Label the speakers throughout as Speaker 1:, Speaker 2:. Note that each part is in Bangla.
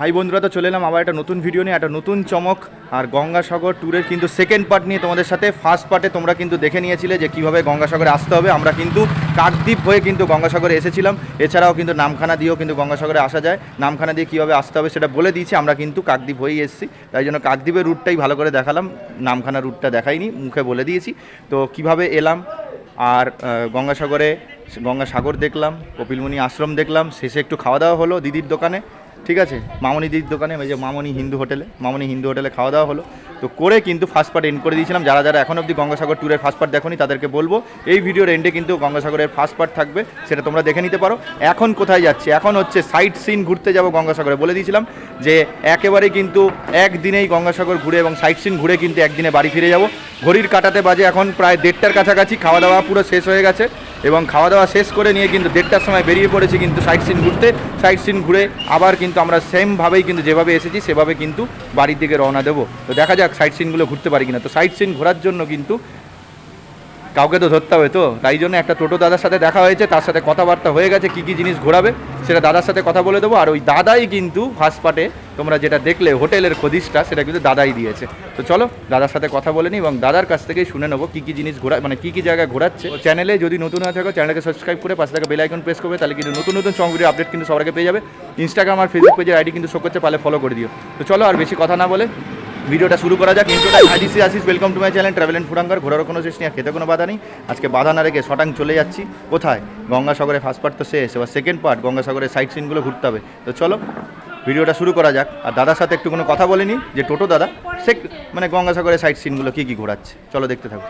Speaker 1: হাই বন্ধুরা, তো চলে এলাম আবার একটা নতুন ভিডিও নিয়ে, একটা নতুন চমক আর গঙ্গাসাগর ট্যুরের কিন্তু সেকেন্ড পার্ট নিয়ে তোমাদের সাথে। ফার্স্ট পার্টে তোমরা কিন্তু দেখে নিয়েছিলে যে কীভাবে গঙ্গাসাগরে আসতে হবে। আমরা কিন্তু কাকদ্বীপ হয়ে কিন্তু গঙ্গাসাগরে এসেছিলাম। এছাড়াও কিন্তু নামখানা দিয়েও কিন্তু গঙ্গাসাগরে আসা যায়। নামখানা দিয়ে কীভাবে আসতে হবে সেটা বলে দিয়েছি। আমরা কিন্তু কাকদ্বীপ হয়েই এসেছি। তাই জন্য কাকদ্বীপের রুটটাই ভালো করে দেখালাম। নামখানা রুটটা দেখাইনি, মুখে বলে দিয়েছি। তো কীভাবে এলাম আর গঙ্গাসাগরে গঙ্গাসাগর দেখলাম, কপিলমুনি আশ্রম দেখলাম, শেষে একটু খাওয়া দাওয়া হলো দিদির দোকানে। ঠিক আছে? মামনি দিদির দোকানে ওই যে মামনি হিন্দু হোটেলে, মামনি হিন্দু হোটেলে খাওয়া দাওয়া হলো। তো করে কিন্তু ফার্স্ট পার্ট এন্ড করে দিয়েছিলাম। যারা যারা এখন অবধি গঙ্গাসাগর ট্যুরের ফার্স্ট পার্ট দেখোনি, তাদেরকে বলব, এই ভিডিওর এন্ডে কিন্তু গঙ্গাসাগরের ফার্স্ট পার্ট থাকবে, সেটা তোমরা দেখে নিতে পারো। এখন কোথায় যাচ্ছে? এখন হচ্ছে সাইট সিন ঘুরতে যাব গঙ্গাসাগরে। বলে দিয়েছিলাম যে, একেবারে কিন্তু একদিনেই গঙ্গাসাগর ঘুরে এবং সাইট সিন ঘুরে কিন্তু একদিনে বাড়ি ফিরে যাব। ঘড়ির কাটাতে বাজে এখন প্রায় দেড়টার কাছাকাছি খাওয়া দাওয়া পুরো শেষ হয়ে গেছে এবং খাওয়া দাওয়া শেষ করে নিয়ে কিন্তু দেড়টার সময় বেরিয়ে পড়েছি কিন্তু সাইট সিন ঘুরতে। সাইট সিন ঘুরে আবার কিন্তু আমরা সেমভাবেই কিন্তু যেভাবে এসেছি, সেভাবে কিন্তু বাড়ির দিকে রওনা দেবো। তো দেখা যাক সাইট সিনগুলো ঘুরতে পারি কিনা। তো সাইট সিন ঘোরার জন্য কিন্তু কাউকে তো ধরতে হবে তো। তাই জন্য একটা টোটো দাদার সাথে দেখা হয়েছে, তার সাথে কথাবার্তা হয়ে গেছে, কী কী জিনিস ঘোরাবে, সেটা দাদার সাথে কথা বলে দেবো। আর ওই দাদাই কিন্তু ফার্স্ট তোমরা যেটা দেখলে, হোটেলের খদিসটা, সেটা কিন্তু দাদাই দিয়েছে। তো চলো, দাদার সাথে কথা বলে নিই এবং দাদার কাছ থেকেই শুনে নেব কী কী জিনিস ঘোরা মানে কী কী জায়গায় ঘোরাচ্ছে। চ্যানেলে যদি নতুন হয়ে থাকো চ্যানেলকে সাবস্ক্রাইব করে পাশে থাকা বেল আইকন প্রেস করবে, তাহলে কিন্তু নতুন নতুন সং ভিডিও আপডেট কিন্তু আগে পেয়ে যাবে। ইনস্টাগ্রাম আর ফেসবুক পেজের আইডি কিন্তু শো করছে পালে ফলো করে দিও। তো চলো, আর বেশি কথা না বলে ভিডিওটা শুরু করা যাক। ইন্ট্রোটা আজিসি আসিস welcome to my channel travel and food hunger ঘোরার কোনো শেষ নেই খেতে কোনো বাধা নেই। আজকে বাধা না রেখে শটাং চলে যাচ্ছি। কোথায়? গঙ্গাসাগরের ফার্স্ট পার্ট তো শেষ, এবার সেকেন্ড পার্ট গঙ্গাসাগরের সাইড সিনগুলো ঘুরতে হবে। তো চলো, ভিডিওটা শুরু করা যাক। আর দাদার সাথে একটু কোনো কথা বলিনি, যে টোটো দাদা, সে মানে গঙ্গাসাগরের সাইড সিনগুলো কী কী ঘোরাচ্ছে? চলো দেখতে থাকো।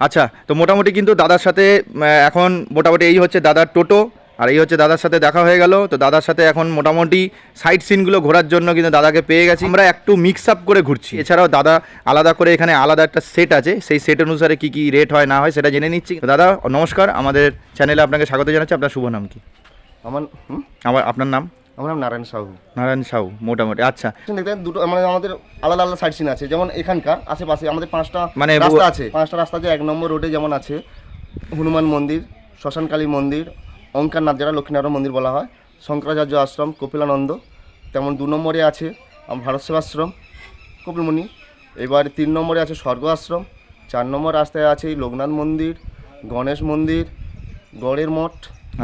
Speaker 1: আচ্ছা তো মোটামুটি কিন্তু দাদার সাথে এখন মোটামুটি এই হচ্ছে দাদার টোটো আর এই হচ্ছে দাদার সাথে দেখা হয়ে গেল। তো দাদার সাথে এখন মোটামুটি সাইড সিনগুলো ঘোরার জন্য কিন্তু দাদাকে পেয়ে গেছি। আমরা একটু মিক্স আপ করে ঘুরছি। এছাড়াও দাদা আলাদা করে এখানে আলাদা একটা সেট আছে। সেই সেট অনুসারে কি কি রেট হয় না হয় সেটা জেনে নিচ্ছি। দাদা নমস্কার। আমাদের চ্যানেলে আপনাকে স্বাগত জানাচ্ছি। আপনার শুভ নাম কি?
Speaker 2: আমার
Speaker 1: আমার আপনার নাম?
Speaker 2: আমার নাম নারায়ণ সাহু।
Speaker 1: নারায়ণ সাহু মোটামুটি। আচ্ছা।
Speaker 2: দেখতে দুটো মানে আমাদের আলাদা আলাদা সাইড সিন আছে। যেমন এখানকার আশেপাশে আমাদের পাঁচটা
Speaker 1: মানে
Speaker 2: রাস্তা আছে। পাঁচটা রাস্তা আছে এক নম্বর রোডে যেমন আছে হনুমান মন্দির শ্মশানকালী মন্দির অঙ্কারনাথ যারা লক্ষ্মীনারায়ণ মন্দির বলা হয় শঙ্করাচার্য আশ্রম কপিলানন্দ তেমন দু নম্বরে আছে ভারত সেবাশ্রম কপিলমণি এবার তিন নম্বরে আছে স্বর্গ আশ্রম চার নম্বর রাস্তায় আছে লোকনাথ মন্দির গণেশ মন্দির গড়ের মঠ।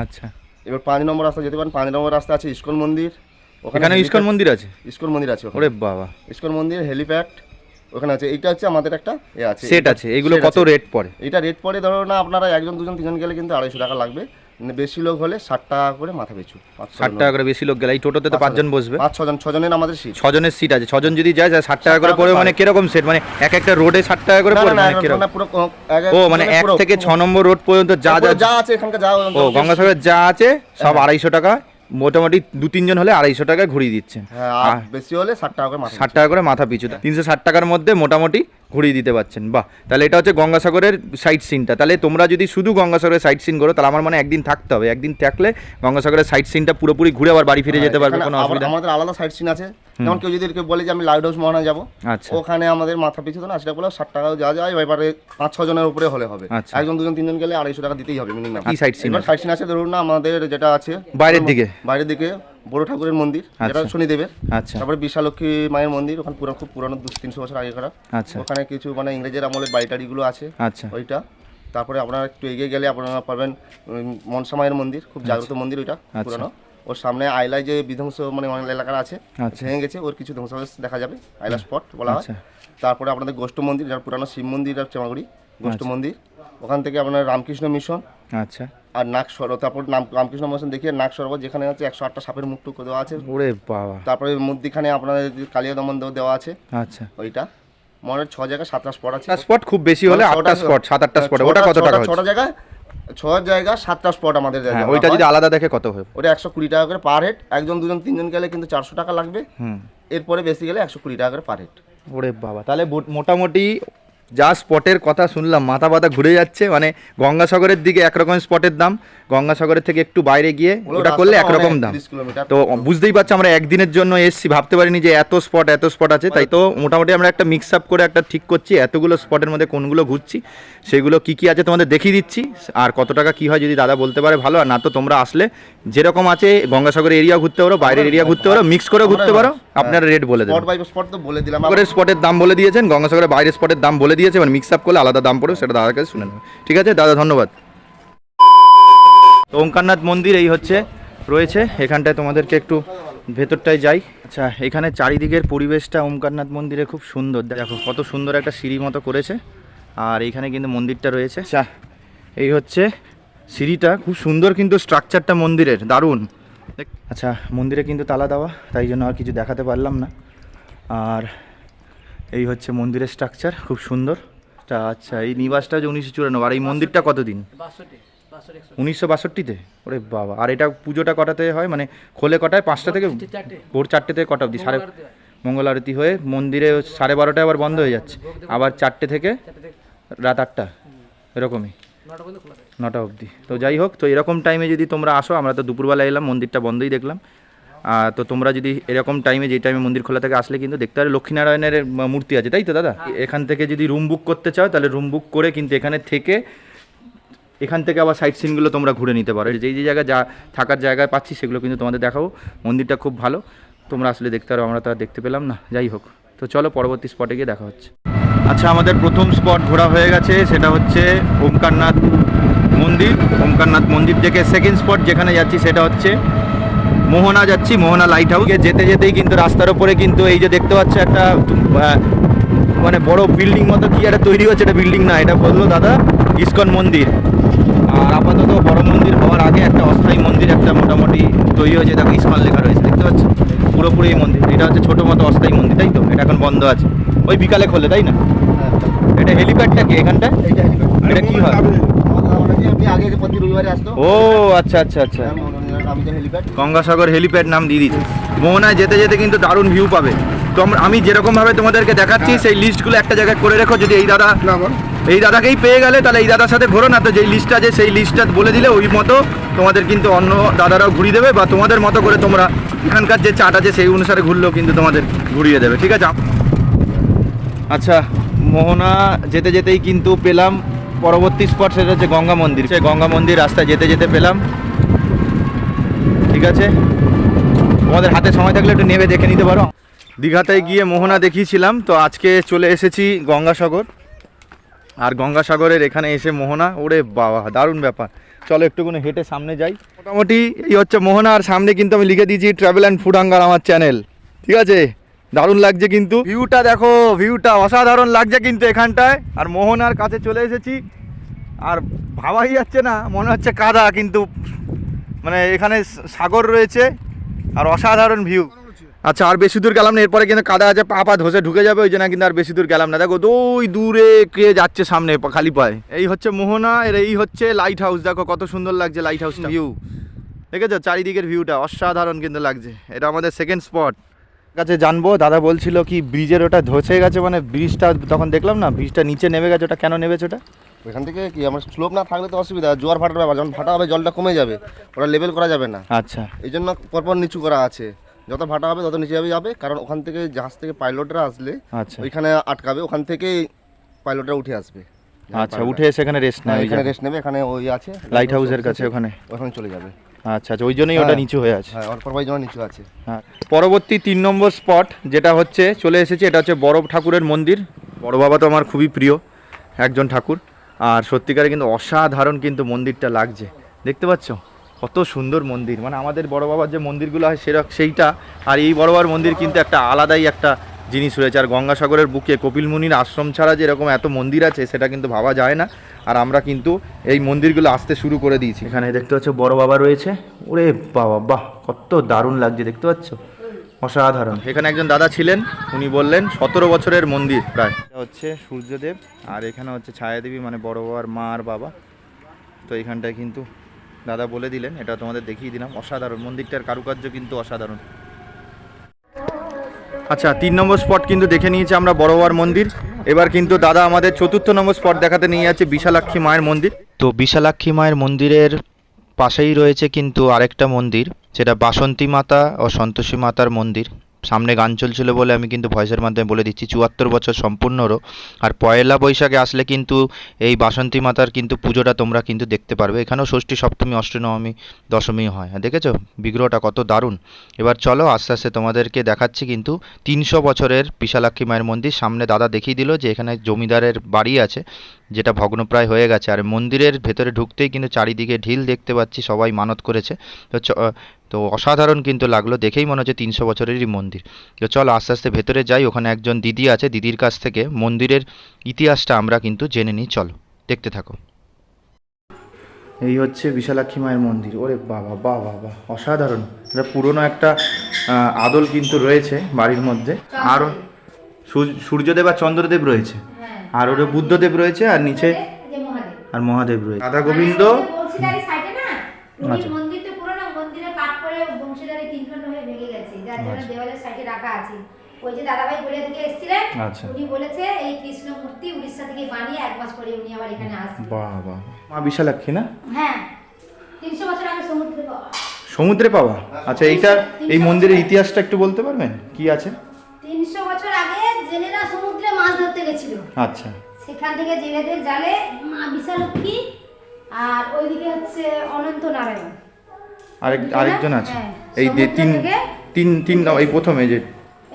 Speaker 1: আচ্ছা।
Speaker 2: এবার পাঁচ নম্বর রাস্তা যেতে পারেন পাঁচ নম্বর রাস্তা আছে ইস্কন মন্দির।
Speaker 1: ওখানে ইস্কন মন্দির আছে?
Speaker 2: ইস্কন মন্দির আছে
Speaker 1: ওরে বাবা।
Speaker 2: ইস্কন মন্দির হেলিপ্যাড ওখানে আছে। এইটা হচ্ছে আমাদের একটা এ আছে।
Speaker 1: সেট আছে। এগুলো কত রেট পড়ে?
Speaker 2: এটা রেট পড়ে ধরো না আপনারা একজন দুজন তিনজন গেলে কিন্তু আড়াইশো টাকা লাগবে। বেশি লোক হলে ষাট টাকা করে মাথা পিছু
Speaker 1: ষাট টাকা করে বেশি লোক গেলে এই টোটোতে তো পাঁচজন বসবে?
Speaker 2: পাঁচ ছজন ছজনের আমাদের সিট
Speaker 1: ছজনের সিট আছে। ছজন যদি যায় যায় ষাট টাকা করে পড়বে মানে কীরকম সেট মানে এক একটা রোডে ষাট টাকা করে
Speaker 2: না
Speaker 1: পড়বে মানে কীরকম?
Speaker 2: এক-
Speaker 1: ও মানে এক থেকে ছ নম্বর রোড পর্যন্ত যা যা
Speaker 2: যা আছে এখানকার যা
Speaker 1: ও গঙ্গাসাগরের যা আছে সব আড়াইশো টাকা। মোটামুটি দু তিনজন হলে আড়াইশো টাকায় ঘুরিয়ে দিচ্ছেন
Speaker 2: হ্যাঁ বেশি হলে ষাট টাকা করে মাথা
Speaker 1: ষাট টাকা করে মাথা পিছু। তিনশো ষাট টাকার মধ্যে মোটামুটি ঘুরিয়ে দিতে পারছেন। বাহ তাহলে এটা হচ্ছে গঙ্গাসাগরের সাইড সিনটা তাহলে তোমরা যদি শুধু গঙ্গাসাগরের সাইট সিন করো তাহলে আমার মনে হয় একদিন থাকতে হবে। একদিন থাকলে গঙ্গাসাগরের সাইড সিনটা পুরোপুরি ঘুরে আবার বাড়ি ফিরে যেতে পারবে কোনো অসুবিধা
Speaker 2: আমাদের আলাদা সাইট সিন আছে। যেমন কেউ যদি বলে যে আমি লাইট হাউস মহানা যাব
Speaker 1: আচ্ছা।
Speaker 2: ওখানে আমাদের মাথা পিছু তো না সেটা বলে ষাট টাকা যা যায় এবারে পাঁচ ছ জনের উপরে হলে হবে।
Speaker 1: আচ্ছা।
Speaker 2: একজন দুজন তিনজন গেলে আড়াইশো টাকা দিতেই হবে মিনিমাম
Speaker 1: কি সাইড সিন
Speaker 2: সাইড সিন আছে ধরুন না আমাদের যেটা আছে
Speaker 1: বাইরের দিকে।
Speaker 2: বাইরের দিকে বড় ঠাকুরের মন্দির যেটা
Speaker 1: আচ্ছা।
Speaker 2: শনিদেবের।
Speaker 1: আচ্ছা।
Speaker 2: তারপরে বিশালক্ষী মায়ের মন্দির ওখানে পুরো খুব পুরানো দু তিনশো বছর আগে করা
Speaker 1: আচ্ছা।
Speaker 2: ওখানে কিছু মানে ইংরেজের আমলের বাড়ি টাড়িগুলো আছে
Speaker 1: আচ্ছা।
Speaker 2: ওইটা। তারপরে আপনারা একটু এগিয়ে গেলে আপনারা পাবেন মনসা মায়ের মন্দির খুব জাগ্রত মন্দির ওইটা
Speaker 1: আচ্ছা।
Speaker 2: পুরানো। ওর সামনে আইলায় যে বিধ্বংস মানে অনেক এলাকা আছে
Speaker 1: আচ্ছা।
Speaker 2: ভেঙে গেছে ওর কিছু ধ্বংসাবশেষ দেখা যাবে আইলা স্পট বলা হয়।
Speaker 1: আচ্ছা।
Speaker 2: তারপরে আপনাদের গোষ্ঠ মন্দির যার পুরানো শিব মন্দির আর চেমাগুড়ি গোষ্ঠ
Speaker 1: আচ্ছা।
Speaker 2: মন্দির। ওখান থেকে আপনার রামকৃষ্ণ মিশন
Speaker 1: আচ্ছা।
Speaker 2: আর নাগ সরোবর তারপর নাম রামকৃষ্ণ মিশন দেখিয়ে নাগ সরোবর যেখানে হচ্ছে একশো আটটা সাপের মুখ টুকু দেওয়া আছে।
Speaker 1: ওরে বাবা।
Speaker 2: তারপরে মধ্যিখানে আপনাদের যে কালিয়া দমন দেওয়া আছে।
Speaker 1: আচ্ছা।
Speaker 2: ওইটা। মনে হয় ছ জায়গায় সাতটা স্পট আছে।
Speaker 1: স্পট খুব বেশি হলে আটটা স্পট সাত আটটা স্পট ওটা কত টাকা
Speaker 2: ছটা- জায়গায় ছ জায়গা সাতটা স্পট আমাদের
Speaker 1: হ্যাঁ
Speaker 2: জায়গা
Speaker 1: ওইটা যদি আলাদা দেখে কত হবে
Speaker 2: ওটা একশো কুড়ি টাকা করে পার হেড একজন দুজন তিনজন গেলে কিন্তু চারশো টাকা লাগবে। এরপরে বেশি গেলে একশো কুড়ি টাকা করে পার হেড
Speaker 1: ওরে বাবা তাহলে মোটামুটি যা স্পটের কথা শুনলাম মাথা পাতা ঘুরে যাচ্ছে মানে গঙ্গাসাগরের দিকে একরকম স্পটের দাম। গঙ্গাসাগরের থেকে একটু বাইরে গিয়ে ওটা করলে একরকম দাম। তো বুঝতেই পারছ আমরা একদিনের জন্য এসছি ভাবতে পারিনি যে এত স্পট এত স্পট আছে। তাই তো মোটামুটি আমরা একটা মিক্স আপ করে একটা ঠিক করছি এতগুলো স্পটের মধ্যে কোনগুলো ঘুরছি সেগুলো কি কি আছে তোমাদের দেখিয়ে দিচ্ছি আর কত টাকা কি হয় যদি দাদা বলতে পারে ভালো আর না তো তোমরা আসলে যেরকম আছে গঙ্গাসাগর এরিয়া ঘুরতে পারো বাইরের এরিয়া ঘুরতে পারো মিক্স করে ঘুরতে পারো আপনারা রেট বলে দেবেন।
Speaker 2: স্পট তো বলে দিলাম।
Speaker 1: স্পটের দাম বলে দিয়েছেন গঙ্গাসাগরের বাইরের স্পটের দাম বলে দিয়েছে এবার মিক্স আপ করলে আলাদা দাম পড়বে সেটা দাদার কাছে শুনে নেবে। ঠিক আছে দাদা ধন্যবাদ। তো ওঙ্কারনাথ মন্দির এই হচ্ছে, রয়েছে। এখানটায় তোমাদেরকে একটু ভেতরটায় যাই। আচ্ছা এখানে চারিদিকের পরিবেশটা ওমকারনাথ মন্দিরে খুব সুন্দর। দেখো, কত সুন্দর একটা সিঁড়ি মতো করেছে। আর এইখানে কিন্তু মন্দিরটা রয়েছে। আচ্ছা এই হচ্ছে সিঁড়িটা। খুব সুন্দর কিন্তু স্ট্রাকচারটা মন্দিরের। দারুণ। আচ্ছা মন্দিরে কিন্তু তালা দেওয়া, তাই জন্য আর কিছু দেখাতে পারলাম না। আর এই হচ্ছে মন্দিরের স্ট্রাকচার খুব সুন্দর। আচ্ছা এই নিবাসটা উনিশশো চুরানব্বই। আর এই মন্দিরটা কতদিন? উনিশশো বাষট্টিতে? ওরে বাবা। আর এটা পুজোটা কটাতে হয়? মানে খোলে কটায়? পাঁচটা থেকে? ভোর চারটে। থেকে কটা অবধি? সাড়ে মঙ্গল আরতি হয়ে মন্দিরে সাড়ে বারোটায় আবার বন্ধ হয়ে যাচ্ছে। আবার চারটে থেকে রাত আটটা। এরকমই। নটা অবধি। তো যাই হোক তো এরকম টাইমে যদি তোমরা আসো আমরা তো দুপুরবেলা এলাম মন্দিরটা বন্ধই দেখলাম। আর তো তোমরা যদি এরকম টাইমে যেই টাইমে মন্দির খোলা থেকে আসলে কিন্তু দেখতে পারে লক্ষ্মীনারায়ণের মূর্তি আছে। তাই তো দাদা? এখান থেকে যদি রুম বুক করতে চাও তাহলে রুম বুক করে কিন্তু এখানে থেকে এখান থেকে আবার সাইট সিনগুলো তোমরা ঘুরে নিতে পারো। যেই যে জায়গায় যা থাকার জায়গায় পাচ্ছি সেগুলো কিন্তু তোমাদের দেখাবো। মন্দিরটা খুব ভালো। তোমরা আসলে দেখতে পারো, আমরা তো দেখতে পেলাম না। যাই হোক, তো চলো পরবর্তী স্পটে গিয়ে দেখা হচ্ছে। আচ্ছা আমাদের প্রথম স্পট ঘোরা হয়ে গেছে, সেটা হচ্ছে ওমকারনাথ মন্দির। ওমকারনাথ মন্দির থেকে সেকেন্ড স্পট যেখানে যাচ্ছি, সেটা হচ্ছে মোহনা যাচ্ছি, মোহনা লাইট হাউস যেতে যেতেই কিন্তু রাস্তার ওপরে কিন্তু এই যে দেখতে পাচ্ছ একটা মানে বড় বিল্ডিং মতো কি একটা তৈরি হচ্ছে, এটা বিল্ডিং না, এটা বলল দাদা, ইস্কন মন্দির। আপাতত বড় মন্দির হওয়ার আগে একটা অস্থায়ী মন্দির একটা মোটামুটি তৈরি হয়েছে দেখো ইস্কন লেখা রয়েছে। দেখতে পাচ্ছ? পুরোপুরি এই মন্দির। এটা হচ্ছে ছোটো মতো অস্থায়ী মন্দির তাই তো? এটা এখন বন্ধ আছে। ওই বিকালে খোলে তাই না? এটা হেলিপ্যাডটা কি এখানটা এটা কি হয়? ও আচ্ছা আচ্ছা আচ্ছা।
Speaker 2: হেলিপ্যাড।
Speaker 1: গঙ্গাসাগর হেলিপ্যাড নাম দিয়ে দিচ্ছে মোহনায় যেতে যেতে কিন্তু দারুণ ভিউ পাবে। তো আমি যেরকমভাবে তোমাদেরকে দেখাচ্ছি সেই লিস্টগুলো একটা জায়গায় করে রেখো। যদি এই দাদা এই দাদাকেই পেয়ে গেলে, তাহলে এই দাদার সাথে ঘোরো না তো যেই লিস্টটা আছে, সেই লিস্টটা বলে দিলে ওই মতো তোমাদের কিন্তু অন্য দাদারাও ঘুরিয়ে দেবে বা তোমাদের মতো করে তোমরা এখানকার যে চাট আছে, সেই অনুসারে ঘুরলেও কিন্তু তোমাদের ঘুরিয়ে দেবে, ঠিক আছে? আচ্ছা মোহনা, যেতে যেতেই কিন্তু পেলাম। পরবর্তী স্পট সেটা হচ্ছে গঙ্গা মন্দির। সেই গঙ্গা মন্দির রাস্তায় যেতে যেতে পেলাম। ঠিক আছে? তোমাদের হাতে সময় থাকলে একটু নেমে দেখে নিতে পারো। দীঘাতে গিয়ে মোহনা দেখিয়েছিলাম, তো আজকে চলে এসেছি গঙ্গাসাগর। আর গঙ্গাসাগরের এখানে এসে মোহনা, ওরে বাবা, দারুণ ব্যাপার। চলো একটুখানি হেঁটে সামনে যাই। মোটামুটি এই হচ্ছে মোহনা, আর সামনে কিন্তু আমি লিখে দিয়েছি ট্রাভেল অ্যান্ড ফুড হাঙ্গার আমার চ্যানেল ঠিক আছে? দারুণ লাগছে কিন্তু। ভিউটা দেখো ভিউটা অসাধারণ লাগছে কিন্তু এখানটায়। আর মোহনার কাছে চলে এসেছি। আর ভাবাই যাচ্ছে না, মনে হচ্ছে কাদা, কিন্তু মানে এখানে সাগর রয়েছে, আর অসাধারণ ভিউ আচ্ছা আর বেশি দূর গেলাম না এরপরে কিন্তু কাদা আছে পা পা ধসে ঢুকে যাবে ওই জন্য কিন্তু আর বেশি দূর গেলাম না। দেখো ওই দূরে কে যাচ্ছে সামনে খালি পায়ে। এই হচ্ছে মোহনা এর এই হচ্ছে লাইট হাউস দেখো কত সুন্দর লাগছে লাইট হাউসটা ভিউ দেখেছ? চারিদিকের ভিউটা অসাধারণ কিন্তু লাগছে। এটা আমাদের সেকেন্ড স্পট কাছে জানব দাদা বলছিল কি ব্রিজের ওটা ধসে গেছে মানে ব্রিজটা তখন দেখলাম না ব্রিজটা নিচে নেমে গেছে ওটা কেন নেমেছে ওটা?
Speaker 2: ওইখান থেকে কি আমার স্লোপ না থাকলে তো অসুবিধা জোয়ার ভাটার ব্যাপার যখন ভাটা হবে জলটা কমে যাবে ওটা লেভেল করা যাবে না।
Speaker 1: আচ্ছা।
Speaker 2: এই জন্য পরপর নিচু করা আছে। যত ভাটা হবে তত নিচে যাবে। যাবে কারণ ওখান থেকে জাহাজ থেকে পাইলটরা আসলে
Speaker 1: আচ্ছা।
Speaker 2: ওইখানে আটকাবে। ওখান থেকে পাইলটরা উঠে আসবে।
Speaker 1: আচ্ছা উঠে সেখানে রেস্ট
Speaker 2: হ্যাঁ,
Speaker 1: নেয়
Speaker 2: এখানে রেস্ট নেবে। এখানে ওই আছে।
Speaker 1: লাইট হাউসের কাছে ওখানে?
Speaker 2: ওখানে চলে যাবে।
Speaker 1: আচ্ছা আচ্ছা ওই জন্যই ওটা
Speaker 2: হ্যাঁ।
Speaker 1: নিচু হয়ে আছে।
Speaker 2: হ্যাঁ অল্প জন্য নিচু আছে।
Speaker 1: হ্যাঁ পরবর্তী তিন নম্বর স্পট যেটা হচ্ছে চলে এসেছে এটা হচ্ছে বড় ঠাকুরের মন্দির। বড় বাবা তো আমার খুবই প্রিয় একজন ঠাকুর। আর সত্যিকারে কিন্তু অসাধারণ কিন্তু মন্দিরটা লাগছে। দেখতে পাচ্ছ? কত সুন্দর মন্দির। মানে আমাদের বড় বাবার যে মন্দিরগুলো হয় সেরকম সেইটা। আর এই বড় বাবার মন্দির কিন্তু একটা আলাদাই একটা জিনিস রয়েছে। আর গঙ্গাসাগরের বুকে কপিল মুনির আশ্রম ছাড়া যে এরকম এত মন্দির আছে, সেটা কিন্তু ভাবা যায় না। আর আমরা কিন্তু এই মন্দিরগুলো আসতে শুরু করে দিয়েছি। এখানে দেখতে পাচ্ছ বড় বাবা রয়েছে। ওরে বাবা, বাহ, কত দারুণ লাগছে, দেখতে পাচ্ছ? অসাধারণ। এখানে একজন দাদা ছিলেন, উনি বললেন, সতেরো বছরের মন্দির প্রায়। এটা হচ্ছে সূর্যদেব, আর এখানে হচ্ছে ছায়াদেবী মানে বড় বাবার মা আর বাবা। তো এখানটায় কিন্তু দাদা বলে দিলেন, এটা তোমাদের দেখিয়ে দিলাম। অসাধারণ, মন্দিরটার কারুকার্য কিন্তু অসাধারণ। আচ্ছা তিন নম্বর স্পট কিন্তু দেখে নিয়েছি আমরা বড়বার মন্দির। এবার কিন্তু দাদা আমাদের চতুর্থ নম্বর স্পট দেখাতে নিয়ে যাচ্ছে বিশালাক্ষী মায়ের মন্দির।
Speaker 3: তো বিশালাক্ষী মায়ের মন্দিরের পাশেই রয়েছে কিন্তু আরেকটা মন্দির, যেটা বাসন্তী মাতা ও সন্তোষী মাতার মন্দির। সামনে গান চলছিল বলে আমি কিন্তু ভয়েসের মাধ্যমে বলে দিচ্ছি। চুয়াত্তর বছর সম্পূর্ণরও আর পয়লা বৈশাখে আসলে কিন্তু এই বাসন্তী মাতার কিন্তু পুজোটা তোমরা কিন্তু দেখতে পারবে। এখানেও ষষ্ঠী, সপ্তমী অষ্টনবমী দশমী হয়। হ্যাঁ দেখেছ? বিগ্রহটা কত দারুণ। এবার চলো, আস্তে আস্তে তোমাদেরকে দেখাচ্ছি কিন্তু তিনশো বছরের বিশালাক্ষী মায়ের মন্দির। সামনে দাদা দেখিয়ে দিল যে এখানে জমিদারের বাড়ি আছে, যেটা ভগ্নপ্রায় হয়ে গেছে। আর মন্দিরের ভেতরে ঢুকতেই কিন্তু চারিদিকে ঢিল দেখতে পাচ্ছি, সবাই মানত করেছে। তো তো অসাধারণ কিন্তু লাগল দেখেই মনে হচ্ছে তিনশো বছরেরই মন্দির। তো চলো আস্তে আস্তে ভেতরে যাই ওখানে একজন দিদি আছে দিদির কাছ থেকে মন্দিরের ইতিহাসটা আমরা কিন্তু জেনে নিই চলো দেখতে থাকো।
Speaker 1: এই হচ্ছে বিশালাক্ষী মায়ের মন্দির ওরে বাবা বাহ বাবা অসাধারণ। এটা পুরনো একটা আদল কিন্তু রয়েছে বাড়ির মধ্যে। আরও সূর্যদেব আর চন্দ্রদেব রয়েছে। আর ওটা বুদ্ধদেব রয়েছে আর নিচে আর মহাদেব রয়েছে। রাধা গোবিন্দ আচ্ছা।
Speaker 4: মন্দিরটা পুরোনো মন্দিরে কাট করে বংশীধারী তিন খণ্ড হয়ে ভেঙে গেছে যার জন্য
Speaker 1: আচ্ছা।
Speaker 4: দেওয়ালের সাইডে রাখা আছে ওই যে দাদাভাই গড়িয়া থেকে এসেছিলেন
Speaker 1: আচ্ছা।
Speaker 4: উনি বলেছে এই কৃষ্ণ মূর্তি উড়িষ্যা থেকে বানিয়ে এক মাস পরে উনি আবার এখানে আসছেন
Speaker 1: বাহ বাহ মা বিশালাক্ষী না?
Speaker 4: হ্যাঁ তিনশো বছর আগে সমুদ্রে পাওয়া।
Speaker 1: সমুদ্রে পাওয়া? আচ্ছা এইটা এই মন্দিরের ইতিহাসটা একটু বলতে পারবেন? কি আছে?
Speaker 4: তিনশো বছর আগে জেলেরা সমুদ্রে মাছ ধরতে গেছিল।
Speaker 1: আচ্ছা।
Speaker 4: সেখান থেকে জেলেদের জালে মা বিশালক্ষী আর ওইদিকে হচ্ছে অনন্ত নারায়ণ
Speaker 1: আরেক আরেকজন আছে।
Speaker 4: হ্যাঁ,
Speaker 1: এই যে তিন তিন তিন এই প্রথমে যে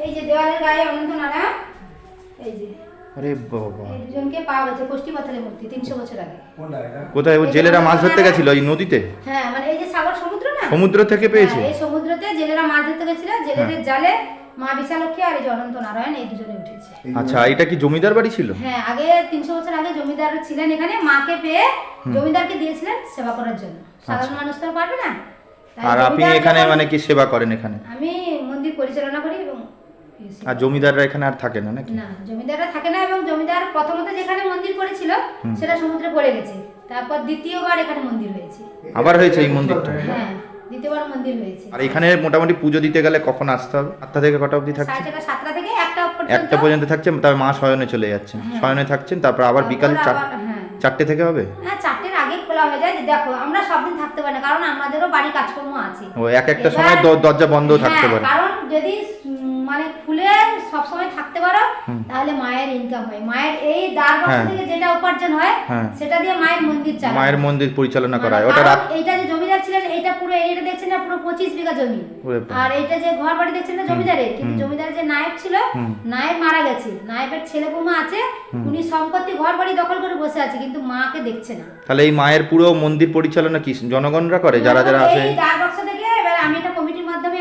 Speaker 4: এই যে দেওয়ালের গায়ে অনন্ত নারায়ণ এই যে।
Speaker 1: আরে বাবা।
Speaker 4: এই দুজনকে পাওয়া গেছে কোষ্ঠী পাথরের মূর্তি তিনশো বছর আগে।
Speaker 1: কোথায়? ও জেলেরা মাছ ধরতে গেছিল এই নদীতে?
Speaker 4: হ্যাঁ মানে এই যে সাগর সমুদ্র না?
Speaker 1: সমুদ্র থেকে পেয়েছে?
Speaker 4: হ্যাঁ, এই সমুদ্রতে জেলেরা মাছ ধরতে গেছিল জেলেদের জালে মা বিশালক্ষী আর এই অনন্ত নারায়ণ এই দুজনে উঠেছে।
Speaker 1: আচ্ছা এটা কি জমিদার বাড়ি ছিল?
Speaker 4: হ্যাঁ আগে তিনশো বছর আগে জমিদার ছিলেন এখানে মাকে পেয়ে জমিদারকে দিয়েছিলেন সেবা করার জন্য। সাধারণ মানুষ তো আর পারবে না।
Speaker 1: আর আপনি এখানে মানে কি সেবা করেন এখানে?
Speaker 4: আমি মন্দির পরিচালনা করি এবং
Speaker 1: আর জমিদাররা এখানে আর থাকে না নাকি?
Speaker 4: না জমিদাররা থাকে না এবং জমিদার প্রথমত যেখানে মন্দির করেছিল সেটা সমুদ্রে পড়ে গেছে। তারপর দ্বিতীয়বার এখানে মন্দির হয়েছে।
Speaker 1: আবার হয়েছে এই মন্দিরটা?
Speaker 4: হ্যাঁ দ্বিতীয়বার মন্দির হয়েছে।
Speaker 1: আর এখানে মোটামুটি পুজো দিতে গেলে কখন আসতে হবে? আটটা থেকে কটা অবধি থাকছে?
Speaker 4: সাড়ে সাতটা থেকে একটা পর্যন্ত।
Speaker 1: একটা পর্যন্ত থাকছেন তারপর মা শয়নে চলে যাচ্ছেন শয়নে থাকছেন তারপর আবার বিকাল
Speaker 4: হ্যাঁ।
Speaker 1: চারটে থেকে হবে?
Speaker 4: হ্যাঁ চারটের আগে খোলা হয়ে যায়। দেখো আমরা সব দিন থাকতে পারি না কারণ আমাদেরও বাড়ি কাজকর্ম আছে।
Speaker 1: ও এক একটা সময় দরজা বন্ধও থাকতে
Speaker 4: হ্যাঁ,
Speaker 1: পারে।
Speaker 4: কারণ যদি মানে খুলে সব সময় থাকতে পারো তাহলে মায়ের ইনকাম হয়। মায়ের এই দ্বার
Speaker 1: হ্যাঁ।
Speaker 4: থেকে যেটা উপার্জন হয়
Speaker 1: হ্যাঁ।
Speaker 4: সেটা দিয়ে মায়ের মন্দির চালায়
Speaker 1: মায়ের মন্দির পরিচালনা করা হয়।
Speaker 4: মানে
Speaker 1: ওটা রাত
Speaker 4: এইটা যে জমিদার ছিলেন এইটা পুরো এরিয়াটা দেখছেন না পুরো পঁচিশ বিঘা জমি। আর এইটা যে ঘর বাড়ি দেখছেন না জমিদারের? কিন্তু জমিদারের যে নায়েব ছিল নায়েব মারা গেছে। নায়েবের ছেলে বৌমা আছে উনি সম্পত্তি ঘর বাড়ি দখল করে বসে আছে কিন্তু মাকে দেখছে না।
Speaker 1: তাহলে এই মায়ের পুরো মন্দির পরিচালনা কি জনগণরা করে? যারা যারা আসে
Speaker 4: এই চার বছর থেকে এবার আমি একটা কমিটির মাধ্যমে